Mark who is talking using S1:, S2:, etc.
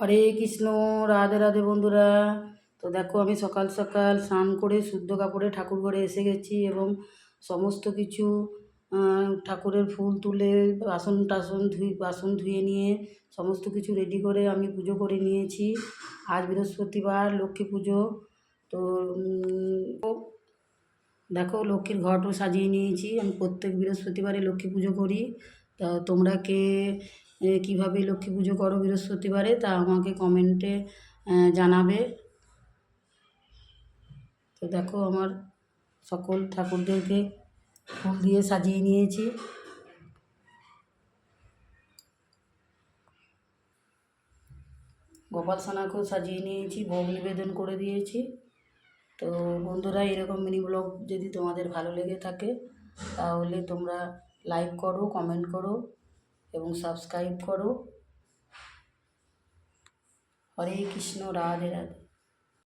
S1: হরে কৃষ্ণ, রাধে রাধে বন্ধুরা। তো দেখো, আমি সকাল সকাল স্নান করে শুদ্ধ কাপড়ে ঠাকুর ঘরে এসে গেছি এবং সমস্ত কিছু ঠাকুরের ফুল তুলে, বাসন টাসন ধুই, বাসন ধুয়ে নিয়ে সমস্ত কিছু রেডি করে আমি পুজো করে নিয়েছি। আজ বৃহস্পতিবার, লক্ষ্মী পুজো। তো দেখো, লক্ষ্মীর ঘটও সাজিয়ে নিয়েছি। আমি প্রত্যেক বৃহস্পতিবারে লক্ষ্মী পুজো করি। তা তোমরা কে কীভাবে লক্ষ্মী পুজো করো বৃহস্পতিবারে তা আমাকে কমেন্টে জানাবে। তো দেখো আমার সকল ঠাকুরদেরকে ফুল দিয়ে সাজিয়ে নিয়েছি। গোপাল সোনাকেও সাজিয়ে নিয়েছি, ভোগ নিবেদন করে দিয়েছি। তো বন্ধুরা, এরকম মিনি ব্লগ যদি তোমাদের ভালো লেগে থাকে, তাহলে তোমরা লাইক করো কমেন্ট করো। এবং সাবস্ক্রাইব করো। হরে কৃষ্ণ রাধে রাধে।